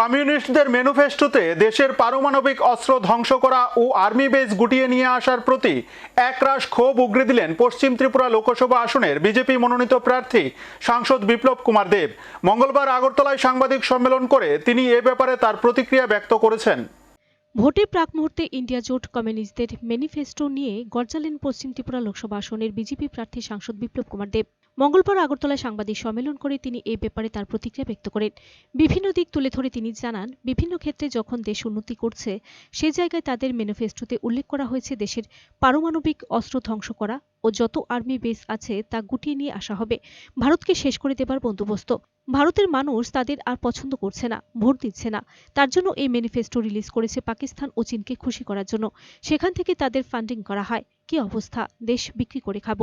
কমিউনিস্টদের ম্যানিফেস্টোতে দেশের পারমাণবিক অস্ত্র ধ্বংস করা ও আর্মি বেস গুটিয়ে নিয়ে আসার প্রতি একরাশ ক্ষোভ উগরে দিলেন পশ্চিম ত্রিপুরা লোকসভা আসনের বিজেপি মনোনীত প্রার্থী সাংসদ বিপ্লব কুমার দেব। মঙ্গলবার আগরতলায় সাংবাদিক সম্মেলন করে তিনি এ ব্যাপারে তার প্রতিক্রিয়া ব্যক্ত করেছেন। ভোটের প্রাক মুহূর্তে ইন্ডিয়া জোট কমিউনিস্টদের ম্যানিফেস্টো নিয়ে গর্জালেন পশ্চিম ত্রিপুরা লোকসভা আসনের বিজেপি প্রার্থী সাংসদ বিপ্লব কুমার দেব। মঙ্গলবার আগরতলায় সাংবাদিক সম্মেলন করে তিনি এই ব্যাপারে তার প্রতিক্রিয়া ব্যক্ত করেন। বিভিন্ন দিক তুলে ধরে তিনি জানান, বিভিন্ন ক্ষেত্রে যখন দেশ উন্নতি করছে, সে জায়গায় তাদের ম্যানিফেস্টোতে উল্লেখ করা হয়েছে দেশের পারমাণবিক অস্ত্র ধ্বংস করা ও যত আর্মি বেস আছে তা গুটিয়ে নিয়ে আসা হবে। ভারতকে শেষ করে দেবার বন্দোবস্ত। ভারতের মানুষ তাদের আর পছন্দ করছে না, ভোট দিচ্ছে না। তার জন্য এই ম্যানিফেস্টো রিলিজ করেছে পাকিস্তান ও চীনকে খুশি করার জন্য। সেখান থেকে তাদের ফান্ডিং করা হয়। কি অবস্থা? দেশ বিক্রি করে খাব।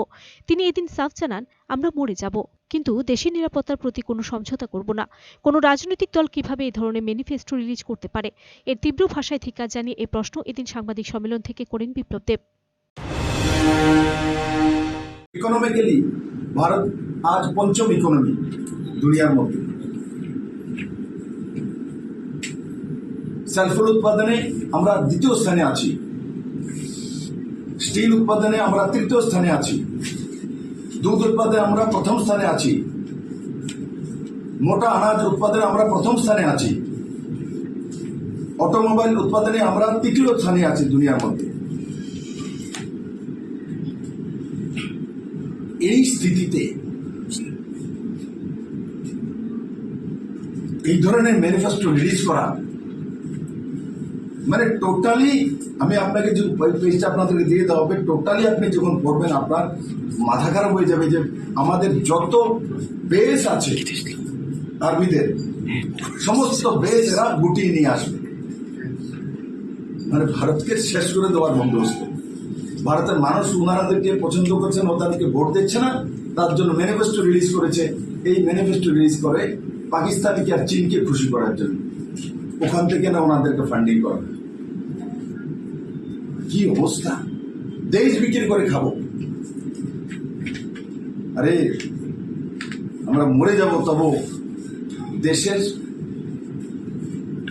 তিনি এদিন সাফ জানান, আমরা মরে যাব। কিন্তু দেশের নিরাপত্তার প্রতি কোনো সমঝোতা করব না। কোনো রাজনৈতিক দল কীভাবে এই ধরনের ম্যানিফেস্টো রিলিজ করতে পারে? এর তীব্র ভাষায় ধিক্কার জানিয়ে এই প্রশ্ন এদিন সাংবাদিক সম্মেলন থেকে করেন বিপ্লব দেব। ইকোনমিক্যালি ভারত আজ পঞ্চম ইকোনমি দুনিয়ার মধ্যে। সেলফোন উৎপাদনে আমরা দ্বিতীয় স্থানে আছি স্টিল উৎপাদনে আমরা তৃতীয় স্থানে আছি দুধ উৎপাদনে আমরা প্রথম স্থানে আছি মোটা আনাজ উৎপাদনে আমরা প্রথম স্থানে আছি অটোমোবাইল উৎপাদনে আমরা তৃতীয় স্থানে আছি দুনিয়ার মধ্যে এই স্থিতিতে এই ধরনের ম্যানিফেস্টো রিলিজ করা মানে টোটালি আমি আপনাকে যে পেজটা আপনাদেরকে দিয়ে দেওয়া হবে টোটালি আপনি যখন পড়বেন, আপনার মাথা খারাপ হয়ে যাবে যে আমাদের যত বেস আছে আর্মিদের সমস্ত বেস এরা গুটিয়ে নিয়ে আসবে। মানে ভারতকে শেষ করে দেওয়ার বন্দোবস্ত। ভারতের মানুষ উনারাদেরকে পছন্দ করছেন, ও তাদেরকে ভোট দিচ্ছে না, তার জন্য ম্যানিফেস্টো রিলিজ করেছে। এই ম্যানিফেস্টো রিলিজ করে পাকিস্তানকে আর চীনকে খুশি করার জন্য। ওখান থেকে না ওনাদেরকে ফান্ডিং করা। কি অবস্থা? দেশ বিক্রি করে খাব। আরে, আমরা মরে যাব তবু। দেশের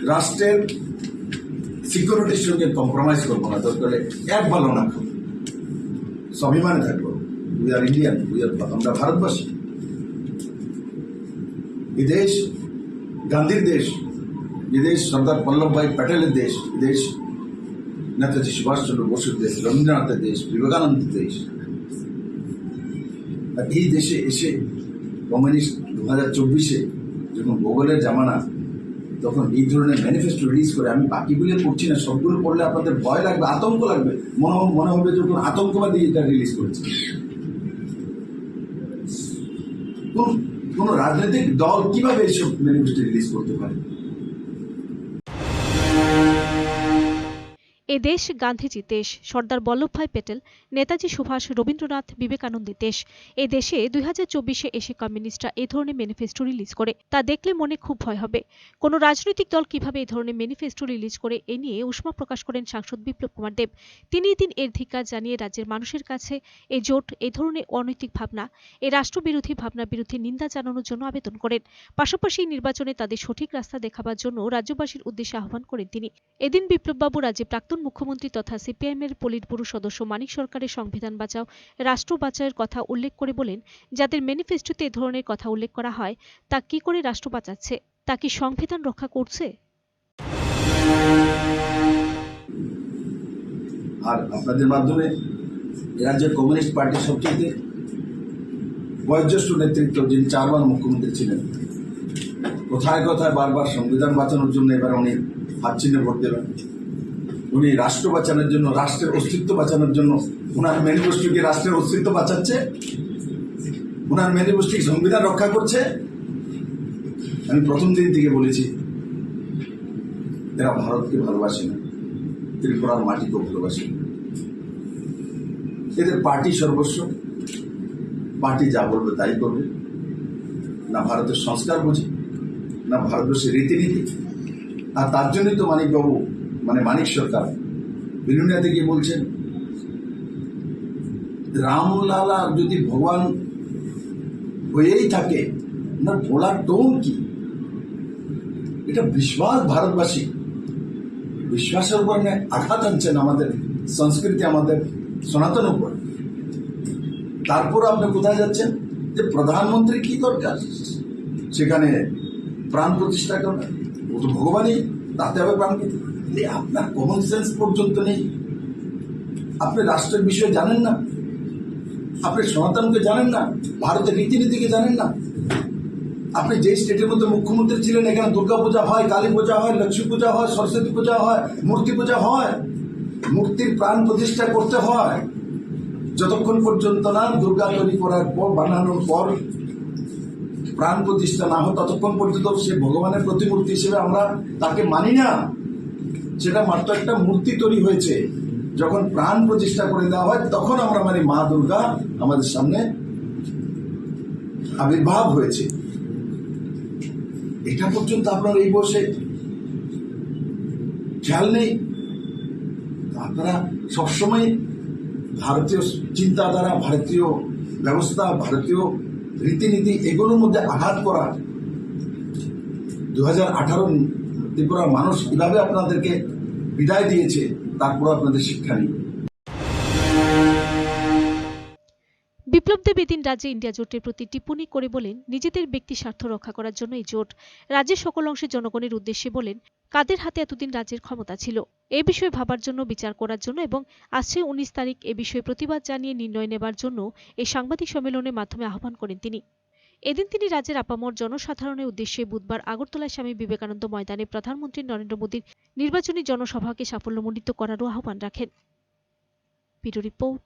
রাষ্ট্রের সিকিউরিটির সঙ্গে কম্প্রোমাইজ করব না, দরকার এক ভালো না খাব। স্বাভিমানে থাকব। We are Indian we are আমরা ভারতবাসী। বিদেশ গান্ধীর দেশ বিদেশ দেশ সর্দার বল্লভভাই প্যাটেলের দেশ, এ দেশ নেতাজি সুভাষচন্দ্র বসুর দেশ, রবীন্দ্রনাথের দেশ, বিবেকানন্দের দেশ। আর এই দেশে এসে কমিউনিস্ট দু হাজার চব্বিশে যখন ভূগোলের জামানা তখন এই ধরনের ম্যানিফেস্টো রিলিজ করে আমি বাকিগুলো পড়ছি না, সবগুলো পড়লে আপনাদের ভয় লাগবে, আতঙ্ক লাগবে। মনে হবে- মনে হবে যখন আতঙ্কবাদী এটা রিলিজ করেছে। কোন রাজনৈতিক দল কীভাবে এইসব ম্যানিফেস্টো রিলিজ করতে পারে? এ দেশ গান্ধীজির দেশ, সর্দার বল্লভভাই প্যাটেল নেতাজি সুভাষ রবীন্দ্রনাথ বিবেকানন্দের দেশ। এ দেশে দুই হাজার চব্বিশে এসে কমিউনিস্টরা এ ধরনের ম্যানিফেস্টো রিলিজ করে, তা দেখলে মনে খুব ভয় হবে। কোনো রাজনৈতিক দল কীভাবে এই ধরনের ম্যানিফেস্টো রিলিজ করে, এ নিয়ে উষ্মা প্রকাশ করেন সাংসদ বিপ্লব কুমার দেব। তিনি এদিন এর ধিক্কার জানিয়ে রাজ্যের মানুষের কাছে এই জোট, এ ধরনের অনৈতিক ভাবনা এই রাষ্ট্রবিরোধী ভাবনার বিরুদ্ধে নিন্দা জানানোর জন্য আবেদন করেন। পাশাপাশি নির্বাচনে তাদের সঠিক রাস্তা দেখাবার জন্য রাজ্যবাসীর উদ্দেশ্যে আহ্বান করেন তিনি। এদিন বিপ্লববাবু রাজ্যে প্রাক্তন মুখ্যমন্ত্রী তথা সিপিআইএম এর পলিট সদস্য মানিক সরকারের সংবিধান বাঁচাও, রাষ্ট্র বাঁচাওয়ের কথা উল্লেখ করে বলেন, যাদের ম্যানিফেস্টোতে এ ধরনের কথা উল্লেখ করা হয়, তা কি করে রাষ্ট্র বাঁচাচ্ছে? তা কি সংবিধান রক্ষা করছে? আর আপনাদের মাধ্যমে রাজ্যের কমিউনিস্ট পার্টির সবচেয়ে বয়োজ্যেষ্ঠ নেতৃত্ব যিনি চারবার মুখ্যমন্ত্রী ছিলেন, কোথায় কোথায় বারবার সংবিধান বাঁচানোর জন্য এবার উনি হাত চিহ্নে ভোট দেবেন উনি রাষ্ট্র বাঁচানোর জন্য, রাষ্ট্রের অস্তিত্ব বাঁচানোর জন্য ওনার ম্যানিফেস্টো কি রাষ্ট্রের অস্তিত্ব বাঁচাচ্ছে ওনার ম্যানিফেস্টো সংবিধান রক্ষা করছে। আমি প্রথম দিন থেকে বলেছি, এরা ভারতকে ভালোবাসে না, ত্রিপুরার মাটিকেও ভালোবাসে না। এদের পার্টি সর্বস্ব, পার্টি যা বলবে তাই করবে। না ভারতের সংস্কার বুঝি, না ভারতবর্ষের রীতিনীতি। আর তার জন্যই তো মানিকবাবু মানে মানিক সরকার বিলুনিয়াতে গিয়ে বলছেন, রামলালা যদি ভগবান হয়েই থাকে না বলার টোন কি? এটা বিশ্বাস ভারতবাসী। বিশ্বাসের উপর আঘাত আনছেন আমাদের সংস্কৃতি, আমাদের সনাতন উপর। তারপর আপনি কোথায় যাচ্ছেন? যে প্রধানমন্ত্রী কি দরকার? সেখানে প্রাণ প্রতিষ্ঠা করবে ও তো ভগবানই, তাতে হবে প্রাণ প্রতিষ্ঠা। আপনার কমন সেন্স পর্যন্ত নেই। আপনি রাষ্ট্রের বিষয়ে জানেন না। আপনি সনাতনকে জানেন না। ভারতের রীতিনীতিকে জানেন না। আপনি যে স্টেটের মধ্যে মুখ্যমন্ত্রী ছিলেন, এখানে দুর্গা পূজা হয়, কালী পূজা হয়, লক্ষ্মী পূজা হয়, সরস্বতী পূজা হয়, মূর্তি পূজা হয়। মূর্তির প্রাণ প্রতিষ্ঠা করতে হয়। যতক্ষণ পর্যন্ত না দুর্গা তৈরি করার পর, বানানোর পর প্রাণ প্রতিষ্ঠা না হয়, ততক্ষণ পর্যন্ত সে ভগবানের প্রতিমূর্তি হিসেবে আমরা তাকে মানি না। সেটা মাত্র একটা মূর্তি তৈরি হয়েছে। যখন প্রাণ প্রতিষ্ঠা করে দেওয়া হয়, তখন আমরা মানে মা দুর্গা আমাদের সামনে আবির্ভাব হয়েছে। এটা পর্যন্ত আপনার এই বসে খেয়াল নেই? আপনারা সবসময় ভারতীয় চিন্তাধারা, ভারতীয় ব্যবস্থা, ভারতীয় রীতিনীতি, এগুলোর মধ্যে আঘাত করা। দু হাজার আঠারো ত্রিপুরার মানুষ কীভাবে আপনাদেরকে বিদায় দিয়েছে তারপর আপনাদের শিক্ষা নেই। বিপ্লব দেব এদিন রাজ্যে ইন্ডিয়া জোটের প্রতি টিপ্পণী করে বলেন, নিজেদের ব্যক্তি স্বার্থ রক্ষা করার জন্য এই জোট রাজ্যের সকল অংশে জনগণের উদ্দেশ্যে বলেন, কাদের হাতে এতদিন রাজ্যের ক্ষমতা ছিল? এ বিষয়ে ভাবার জন্য, বিচার করার জন্য এবং আসছে উনিশ তারিখ এ বিষয়ে প্রতিবাদ জানিয়ে নির্ণয় নেবার জন্য এই সাংবাদিক সম্মেলনের মাধ্যমে আহ্বান করেন তিনি। এদিন তিনি রাজ্যের আপামর জনসাধারণের উদ্দেশ্যে বুধবার আগরতলায় স্বামী বিবেকানন্দ ময়দানে প্রধানমন্ত্রী নরেন্দ্র মোদীর নির্বাচনী জনসভাকে সাফল্যমণ্ডিত করারও আহ্বান রাখেন।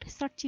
সার্চ